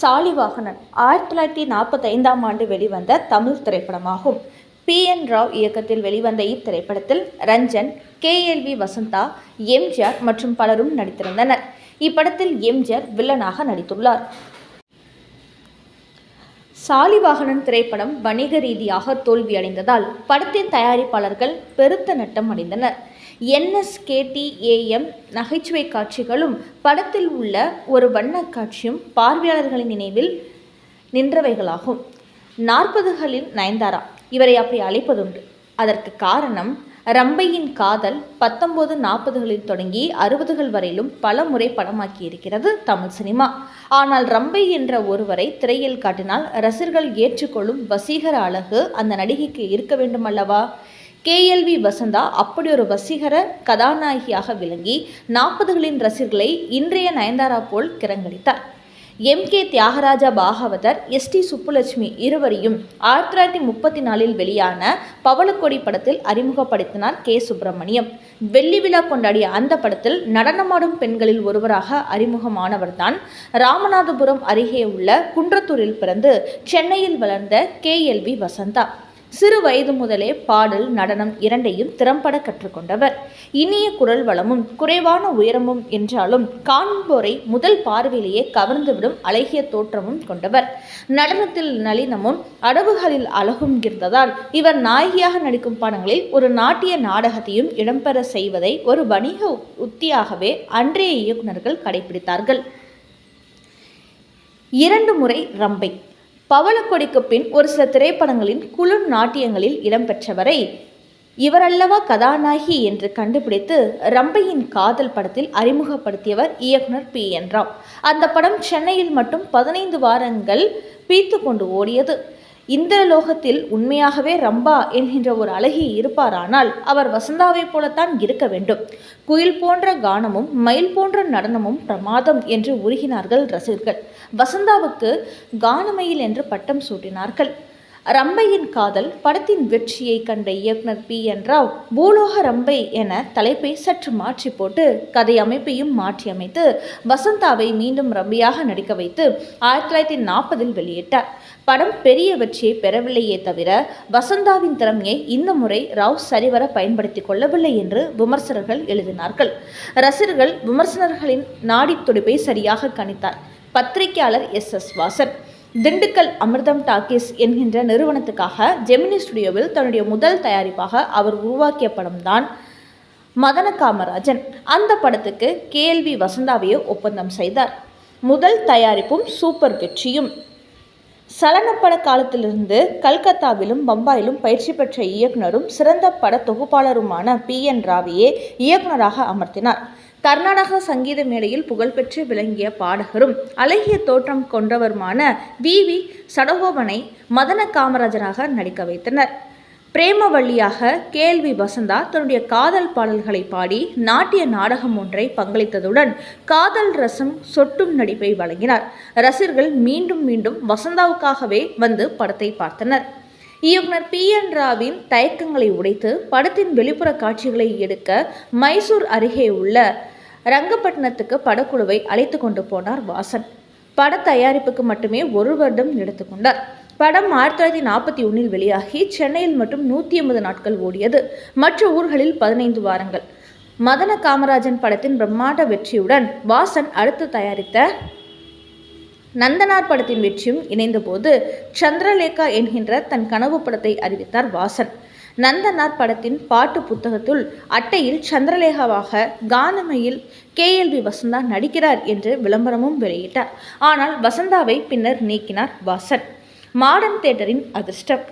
சாலிவாகனன் ஆயிரத்தி தொள்ளாயிரத்தி நாற்பத்தைந்தாம் ஆண்டு வெளிவந்த தமிழ் திரைப்படமாகும். பி. என். ராவ் இயக்கத்தில் வெளிவந்த இத்திரைப்படத்தில் Ranjan K. L. V. Vasantha MGR மற்றும் பலரும் நடித்திருந்தனர். இப்படத்தில் எம்ஜிஆர் வில்லனாக நடித்துள்ளார். சாலிவாகனன் திரைப்படம் வணிக ரீதியாக தோல்வியடைந்ததால் படத்தின் தயாரிப்பாளர்கள் பெருத்த நட்டம் அடைந்தனர். என்எஸ்கேடிஏஎம் நகைச்சுவை காட்சிகளும் படத்தில் உள்ள ஒரு வண்ணக் காட்சியும் பார்வையாளர்களின் நினைவில் நின்றவைகளாகும். நாற்பதுகளில் நயன்தாரா. இவரை அப்படி அழைப்பதுண்டு. அதற்கு காரணம் ரம்பையின் காதல் பத்தொம்போது நாற்பதுகளில் தொடங்கி அறுபதுகள் வரையிலும் பல முறை படமாக்கியிருக்கிறது தமிழ் சினிமா. ஆனால் ரம்பை என்ற ஒருவரை திரையில் காட்டினால் ரசிகர்கள் ஏற்றுக்கொள்ளும் வசீகர அழகு அந்த நடிகைக்கு இருக்க வேண்டுமல்லவா? கேஎல்வி வசந்தா அப்படி ஒரு வசீகர கதாநாயகியாக விளங்கி நாற்பதுகளின் ரசிகர்களை இன்றைய நயன்தாரா போல் கிறங்கடித்தார் M. K. Thyagaraja Bhagavathar S. D. Subbulakshmi இருவரையும் ஆயிரத்தி தொள்ளாயிரத்தி முப்பத்தி நாலில் வெளியான பவளக்கொடி படத்தில் அறிமுகப்படுத்தினார் கே. சுப்பிரமணியம். வெள்ளி விழா கொண்டாடிய அந்த படத்தில் நடனமாடும் பெண்களில் ஒருவராக அறிமுகமானவர்தான். ராமநாதபுரம் அருகே உள்ள குன்றத்தூரில் பிறந்து சென்னையில் வளர்ந்த கே. எல். வி. வசந்தா. சிறு வயது முதலே பாடல் நடனம் இரண்டையும் திறம்பட கற்றுக்கொண்டவர். இனிய குரல் வளமும் குறைவான உயரமும் என்றாலும் காண்போரை முதல் பார்வையிலேயே கவர்ந்துவிடும் அழகிய தோற்றமும் கொண்டவர். நடனத்தில் நளினமும் அடவுகளில் அழகும் இருந்ததால் இவர் நாயகியாக நடிக்கும் படங்களில் ஒரு நாட்டிய நாடகத்தையும் இடம்பெற செய்வதை ஒரு வணிக உத்தியாகவே அன்றைய இயக்குநர்கள் கடைபிடித்தார்கள் இரண்டு முறை ரம்பை பவளக்கொடிக்கு பின் ஒரு சில திரைப்படங்களின் குழு நாட்டியங்களில் இடம்பெற்றவரை இவரல்லவா கதாநாயகி என்று கண்டுபிடித்து ரம்பையின் காதல் படத்தில் அறிமுகப்படுத்தியவர் இயக்குனர் பி என் ராவ். அந்த படம் சென்னையில் மட்டும் பதினைந்து வாரங்கள் பீத்து கொண்டு ஓடியது. இந்திரலோகத்தில் உண்மையாகவே ரம்பா என்கின்ற ஒரு அழகி இருப்பாரானால் அவர் வசந்தாவைப் போலத்தான் இருக்க வேண்டும். குயில் போன்ற கானமும் மயில் போன்ற நடனமும் பிரமாதம் என்று உருகினார்கள் ரசிகர்கள். வசந்தாவுக்கு கானமயில் என்று பட்டம் சூட்டினார்கள். ரம்பையின் காதல் படத்தின் வெற்றியை கண்ட இயக்குனர் பி. என். ராவ் பூலோக ரம்பை என தலைப்பை சற்று மாற்றி போட்டு கதை அமைப்பையும் மாற்றி அமைத்து வசந்தாவை மீண்டும் ரம்பையாக நடிக்க வைத்து ஆயிரத்தி தொள்ளாயிரத்தி நாற்பதில் வெளியிட்டார். படம் பெரிய வெற்றியை பெறவில்லையே தவிர வசந்தாவின் திறமையை இந்த முறை ராவ் சரிவர பயன்படுத்தி கொள்ளவில்லை என்று விமர்சகர்கள் எழுதினார்கள். ரசிகர்கள் விமர்சனர்களின் நாடித் துடிப்பை சரியாக கணித்தார். பத்திரிகையாளர் எஸ். எஸ். வாசன் திண்டுக்கல் அமிர்தம் டாக்கீஸ் என்கின்ற நிறுவனத்துக்காக ஜெமினி ஸ்டுடியோவில் தன்னுடைய முதல் தயாரிப்பாக அவர் உருவாக்கிய படம்தான் மதன காமராஜன் அந்த படத்துக்கு கேள்வி வசந்தாவையே ஒப்பந்தம் செய்தார். முதல் தயாரிப்பும் சூப்பர் வெற்றியும். சலனப்பட காலத்திலிருந்து கல்கத்தாவிலும் பம்பாயிலும் பயிற்சி பெற்ற இயக்குனரும் சிறந்த பட தொகுப்பாளருமான பி. என். ராவியே இயக்குனராக அமர்த்தினார். கர்நாடக சங்கீத மேடையில் புகழ்பெற்று விளங்கிய பாடகரும் அழகிய தோற்றம் கொண்டவருமான வி. வி. சடகோபனை மதன காமராஜராக நடிக்க வைத்தனர். பிரேமவள்ளியாக கேள்வி வசந்தா தன்னுடைய காதல் பாடல்களை பாடி நாட்டிய நாடகம் ஒன்றை பங்களித்ததுடன் காதல் ரசம் சொட்டும் நடிப்பை வழங்கினார். ரசிகர்கள் மீண்டும் மீண்டும் வசந்தாவுக்காகவே வந்து படத்தை பார்த்தனர். இயக்குனர் பி. என். ராவின் தயக்கங்களை உடைத்து படத்தின் வெளிப்புற காட்சிகளை எடுக்க மைசூர் அருகே உள்ள ரங்கப்பட்டினத்துக்கு படக்குழுவை அழைத்து கொண்டு போனார் வாசன். பட தயாரிப்புக்கு மட்டுமே ஒரு வருடம் எடுத்துக்கொண்டார் படம் ஆயிரத்தி தொள்ளாயிரத்தி நாற்பத்தி ஒன்றில் வெளியாகி சென்னையில் மட்டும் நூற்றி ஐம்பது நாட்கள் ஓடியது. மற்ற ஊர்களில் பதினைந்து வாரங்கள். மதன காமராஜன் படத்தின் பிரம்மாண்ட வெற்றியுடன் வாசன் அடுத்து தயாரித்த நந்தனார் படத்தின் வெற்றியும் இணைந்தபோது சந்திரலேகா என்கின்ற தன் கனவு படத்தை அறிவித்தார் வாசன். நந்தனார் படத்தின் பாட்டு புத்தகத்துள் அட்டையில் சந்திரலேகாவாக கானமையில் கேஎல்வி வசந்தா நடிக்கிறார் என்று விளம்பரமும் வெளியிட்டார். ஆனால் வசந்தாவை பின்னர் நீக்கினார் வாசன். மாடர்ன் தேட்டரின் அதிர்ஷ்டம்.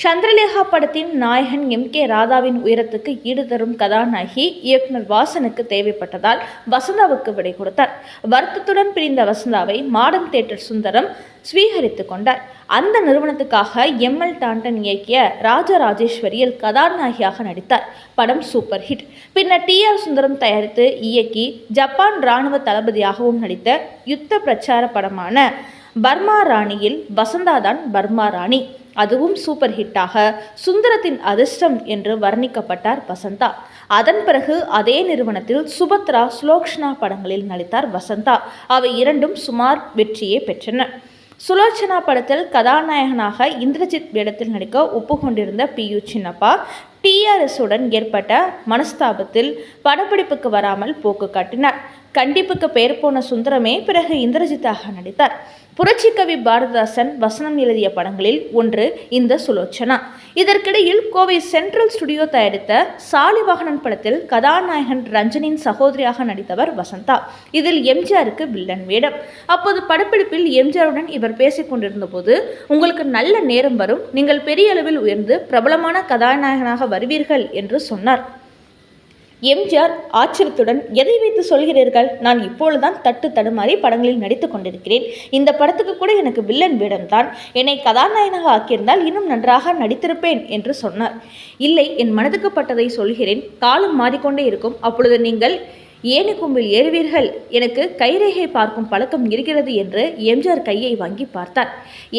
சந்திரலேகா படத்தின் நாயகன் எம் கே ராதாவின் உயரத்துக்கு ஈடு தரும் கதாநாயகி இயக்குனர் வாசனுக்கு தேவைப்பட்டதால் வசந்தாவுக்கு விடை கொடுத்தார். வருத்தத்துடன் பிரிந்த வசந்தாவை மாடர்ன் தேட்டர் சுந்தரம் ஸ்வீகரித்து கொண்டார். அந்த நிறுவனத்துக்காக எம் எல் டாண்டன் இயக்கிய ராஜராஜேஸ்வரியில் கதாநாயகியாக நடித்தார். படம் சூப்பர் ஹிட். பின்னர் டி ஆர் சுந்தரம் தயாரித்து இயக்கி ஜப்பான் இராணுவ தளபதியாகவும் நடித்த யுத்த பிரச்சார படமான பர்மா ராணியில் வசந்தா தான் பர்மா ராணி. அதுவும் சூப்பர் ஹிட்டாக சுந்தரத்தின் அதிர்ஷ்டம் என்று வர்ணிக்கப்பட்டார் வசந்தா. அதன் பிறகு அதே நிறுவனத்தில் சுபத்ரா சுலோக்ஷனா படங்களில் நடித்தார் வசந்தா. அவை இரண்டும் சுமார் வெற்றியை பெற்றன. சுலோச்சனா படத்தில் கதாநாயகனாக இந்திரஜித் வேடத்தில் நடிக்க ஒப்புக்கொண்டிருந்த பி யு சின்னப்பா டிஆர்எஸ் உடன் ஏற்பட்ட மனஸ்தாபத்தில் படப்பிடிப்புக்கு வராமல் போக்கு காட்டினார். கண்டிப்புக்கு பெயர் போன சுந்தரமே பிறகு இந்திரஜித்தாக நடித்தார். புரட்சிக்கவி பாரதிதாசன் வசனம் எழுதிய படங்களில் ஒன்று இந்த சுலோச்சனா. இதற்கிடையில் கோவை சென்ட்ரல் ஸ்டுடியோ தயாரித்த சாலிவாகனன் படத்தில் கதாநாயகன் ரஞ்சனின் சகோதரியாக நடித்தவர் வசந்தா. இதில் எம்ஜிஆருக்கு வில்லன் வேடம். அப்போது படப்பிடிப்பில் எம்ஜிஆருடன் இவர் பேசிக் கொண்டிருந்த போது உங்களுக்கு நல்ல நேரம் வரும். நீங்கள் பெரிய அளவில் உயர்ந்து பிரபலமான கதாநாயகனாக வருவீர்கள் என்று சொன்னார். எம்ஜிஆர் ஆச்சரியத்துடன் எதை வைத்து சொல்கிறீர்கள்? நான் இப்பொழுதுதான் தட்டு தடுமாறி படங்களில் நடித்து கொண்டிருக்கிறேன். இந்த படத்துக்கு கூட எனக்கு வில்லன் வேடம்தான் என்னை கதாநாயகனாக ஆக்கியிருந்தால் இன்னும் நன்றாக நடித்திருப்பேன் என்று சொன்னார். இல்லை என் மனதுக்கு பட்டதை சொல்கிறேன். காலம் மாறிக்கொண்டே இருக்கும். அப்பொழுது நீங்கள் ஏணி கும்பில் ஏறுவீர்கள்? எனக்கு கைரேகை பார்க்கும் பழக்கம் இருக்கிறது என்று எம்ஜிஆர் கையை வாங்கி பார்த்தார்.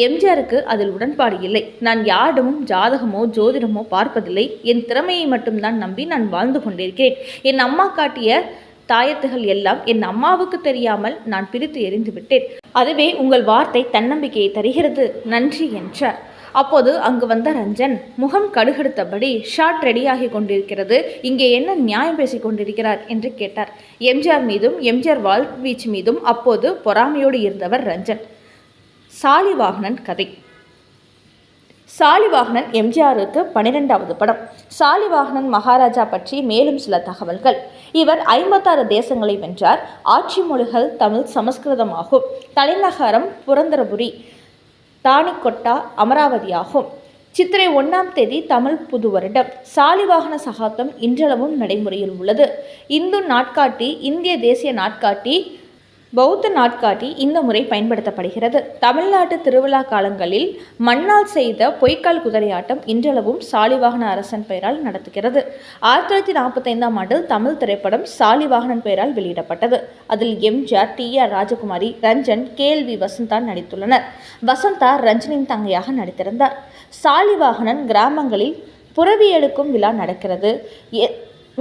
எம்ஜிஆருக்கு அதில் உடன்பாடு இல்லை. நான் யாரிடமும் ஜாதகமோ ஜோதிடமோ பார்ப்பதில்லை. என் திறமையை மட்டும்தான் நம்பி நான் வாழ்ந்து கொண்டிருக்கிறேன். என் அம்மா காட்டிய தாயத்துகள் எல்லாம் என் அம்மாவுக்கு தெரியாமல் நான் பிரித்து எரிந்து விட்டேன் அதுவே உங்கள் வார்த்தை தன்னம்பிக்கையை தருகிறது. நன்றி என்றார். அப்போது அங்கு வந்த ரஞ்சன் முகம் கடுகெடுத்தபடி ஷாட் ரெடியாகி கொண்டிருக்கிறது. இங்கே என்ன நியாயம் பேசிக் கொண்டிருக்கிறார்? என்று கேட்டார். எம்ஜிஆர் மீதும் எம்ஜிஆர் வாழ்வீச்சு மீதும் அப்போது பொறாமையோடு இருந்தவர் ரஞ்சன். சாலிவாகனன் கதை. சாலிவாகனன் எம்ஜிஆருக்கு பனிரெண்டாவது படம். சாலிவாகனன் மகாராஜா பற்றி மேலும் சில தகவல்கள். இவர் ஐம்பத்தாறு தேசங்களை வென்றார். ஆட்சி மொழிகள் தமிழ் சமஸ்கிருதம் ஆகும். தலைநகரம் புரந்தரபுரி. தானிக்கொட்டா அமராவதி ஆகும் சித்திரை ஒன்றாம் தேதி தமிழ் புது வருடம். சாலிவாகன சகாப்தம் இன்றளவும் நடைமுறையில் உள்ளது. இந்து நாட்காட்டி இந்திய தேசிய நாட்காட்டி பௌத்த நாட்காட்டி இந்த முறை பயன்படுத்தப்படுகிறது. தமிழ்நாட்டு திருவிழா காலங்களில் மண்ணால் செய்த பொய்க்கால் குதிரையாட்டம் இன்றளவும் சாலிவாகன அரசன் பெயரால் நடத்துகிறது. ஆயிரத்தி தொள்ளாயிரத்தி நாற்பத்தைந்தாம் ஆண்டில் தமிழ் திரைப்படம் சாலிவாகனன் பெயரால் வெளியிடப்பட்டது. அதில் எம்ஜிஆர் டி. ஆர். ராஜகுமாரி ரஞ்சன் கேள்வி வசந்தா நடித்துள்ளனர். வசந்தா ரஞ்சனின் தங்கையாக நடித்திருந்தார். சாலிவாகனன் கிராமங்களில் புறவி எடுக்கும் விழா நடக்கிறது.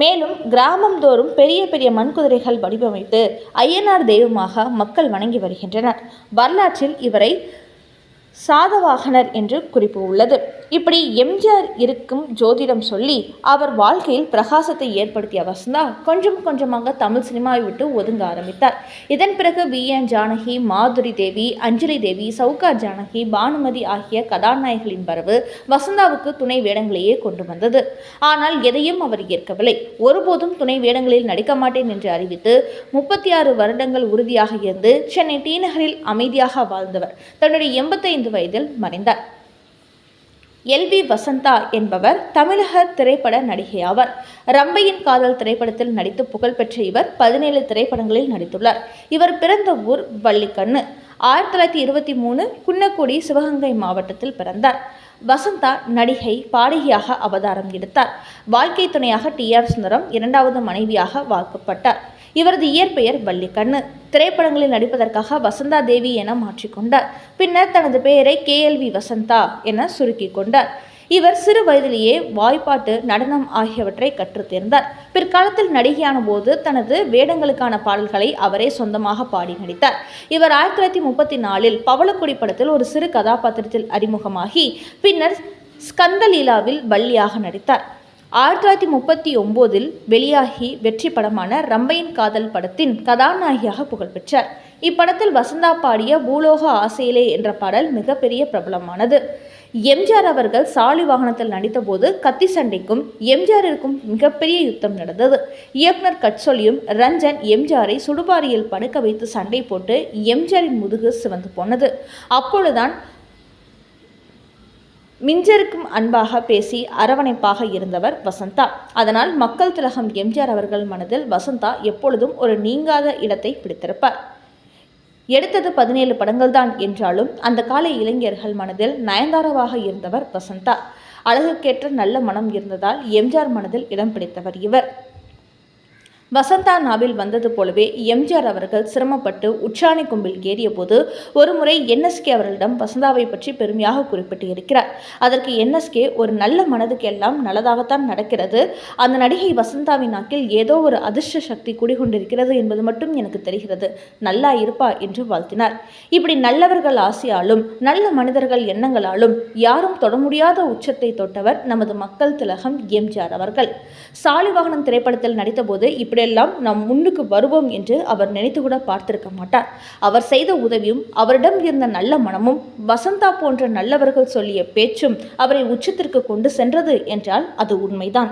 மேலும் கிராமந்தோறும் பெரிய பெரிய மண்குதிரைகள் வடிவமைத்து ஐயனார் தெய்வமாக மக்கள் வணங்கி வருகின்றனர். வரலாற்றில் இவரை சாதவாகனர் என்று குறிப்பு உள்ளது. இப்படி எம்ஜிஆர் இருக்கும் ஜோதிடம் சொல்லி அவர் வாழ்க்கையில் பிரகாசத்தை ஏற்படுத்திய வசந்தா கொஞ்சம் கொஞ்சமாக தமிழ் சினிமாவை விட்டு ஒதுங்க ஆரம்பித்தார். இதன் பிறகு வி. என். ஜானகி மாதுரி தேவி அஞ்சலி தேவி சவுகார் ஜானகி பானுமதி ஆகிய கதாநாயகிகளின் வரவு வசந்தாவுக்கு துணை வேடங்களையே கொண்டு வந்தது. ஆனால் எதையும் அவர் ஏற்கவில்லை. ஒருபோதும் துணை வேடங்களில் நடிக்க மாட்டேன் என்று அறிவித்து முப்பத்தி ஆறு வருடங்கள் உறுதியாக இருந்து சென்னை டி நகரில் அமைதியாக வாழ்ந்தவர். தன்னுடைய எண்பத்தைந்து வயதில் மறைந்தார். எல்வி வசந்தா என்பவர் தமிழக திரைப்பட நடிகை ஆவார் ரம்பையின் காதல் திரைப்படத்தில் நடித்து புகழ்பெற்ற இவர் பதினேழு திரைப்படங்களில் நடித்துள்ளார். இவர் பிறந்த ஊர் வள்ளிக்கண்ணு. ஆயிரத்தி தொள்ளாயிரத்தி இருபத்தி மூணு குன்னக்குடி சிவகங்கை மாவட்டத்தில் பிறந்தார். வசந்தா நடிகை பாடகியாக அவதாரம் எடுத்தார். வாழ்க்கை துணையாக டி ஆர் சுந்தரம் இரண்டாவது மனைவியாக வாக்கப்பட்டார் இவரது இயற்பெயர் வள்ளிக்கண்ணு. திரைப்படங்களில் நடிப்பதற்காக வசந்தா தேவி என மாற்றிக்கொண்டார் பின்னர் தனது பெயரை கேஎல்வி வசந்தா என சுருக்கி கொண்டார். இவர் சிறு வயதிலேயே வாய்ப்பாட்டு நடனம் ஆகியவற்றை கற்றுத் தேர்ந்தார். பிற்காலத்தில் நடிகையான போது தனது வேடங்களுக்கான பாடல்களை அவரே சொந்தமாக பாடி நடித்தார். இவர் ஆயிரத்தி தொள்ளாயிரத்தி முப்பத்தி நாலில் பவளக்குடி படத்தில் ஒரு சிறு கதாபாத்திரத்தில் அறிமுகமாகி பின்னர் ஸ்கந்தலீலாவில் வள்ளியாக நடித்தார். ஆயிரத்தி தொள்ளாயிரத்தி முப்பத்தி ஒம்போதில் வெளியாகி வெற்றி படமான ரம்பையின் காதல் படத்தின் கதாநாயகியாக புகழ்பெற்றார் இப்படத்தில் வசந்தா பாடிய பூலோக ஆசையிலே என்ற பாடல் மிகப்பெரிய பிரபலமானது. எம்ஜிஆர் அவர்கள் சாலி வாகனத்தில் நடித்தபோது கத்தி சண்டைக்கும் எம்ஜிஆரிற்கும் மிகப்பெரிய யுத்தம் நடந்தது. இயக்குனர் கட்சொலியும் ரஞ்சன் எம்ஜிஆரை சுடுபாரியில் படுக்க வைத்து சண்டை போட்டு எம்ஜிஆரின் முதுகு சிவந்து போனது. அப்பொழுதுதான் மிஞ்சருக்கும் அன்பாக பேசி அரவணைப்பாக இருந்தவர் வசந்தா. அதனால் மக்கள் திலகம் எம்ஜிஆர் அவர்கள் மனதில் வசந்தா எப்பொழுதும் ஒரு நீங்காத இடத்தை பிடித்திருப்பார். எடுத்தது பதினேழு படங்கள் தான் என்றாலும் அந்த கால இளைஞர்கள் மனதில் நயன்தாராவாக இருந்தவர் வசந்தா. அழகுக்கேற்ற நல்ல மனம் இருந்ததால் எம்ஜிஆர் மனதில் இடம் பிடித்தவர் இவர். வசந்தா நாவில் வந்தது போலவே எம்ஜிஆர் அவர்கள் சிரமப்பட்டு உச்சாணி கும்பில் ஏறியபோது ஒருமுறை என்எஸ்கே அவர்களிடம் வசந்தாவை பற்றி பெருமையாக குறிப்பிட்டு இருக்கிறார் அதற்கு என்எஸ்கே ஒரு நல்ல மனதுக்கு எல்லாம் நல்லதாகத்தான் நடக்கிறது. அந்த நடிகை வசந்தாவின் நாக்கில் ஏதோ ஒரு அதிர்ஷ்ட சக்தி குடிகொண்டிருக்கிறது என்பது மட்டும் எனக்கு தெரிகிறது. நல்லா இருப்பா என்று வாழ்த்தினார். இப்படி நல்லவர்கள் ஆசையாலும் நல்ல மனிதர்கள் எண்ணங்களாலும் யாரும் தொட முடியாத உச்சத்தை தொட்டவர் நமது மக்கள் திலகம் எம்ஜிஆர் அவர்கள். சாலிவாகனம் திரைப்படத்தில் நடித்தபோது இப்படியெல்லாம் நாம் முன்னுக்கு வருவோம் என்று அவர் நினைத்து கூட பார்த்திருக்க மாட்டார். அவர் செய்த உதவியும் அவரிடம் இருந்த நல்ல மனமும் வசந்தா போன்ற நல்லவர்கள் சொல்லிய பேச்சும் அவரை உச்சத்திற்கு கொண்டு சென்றது என்றால் அது உண்மைதான்.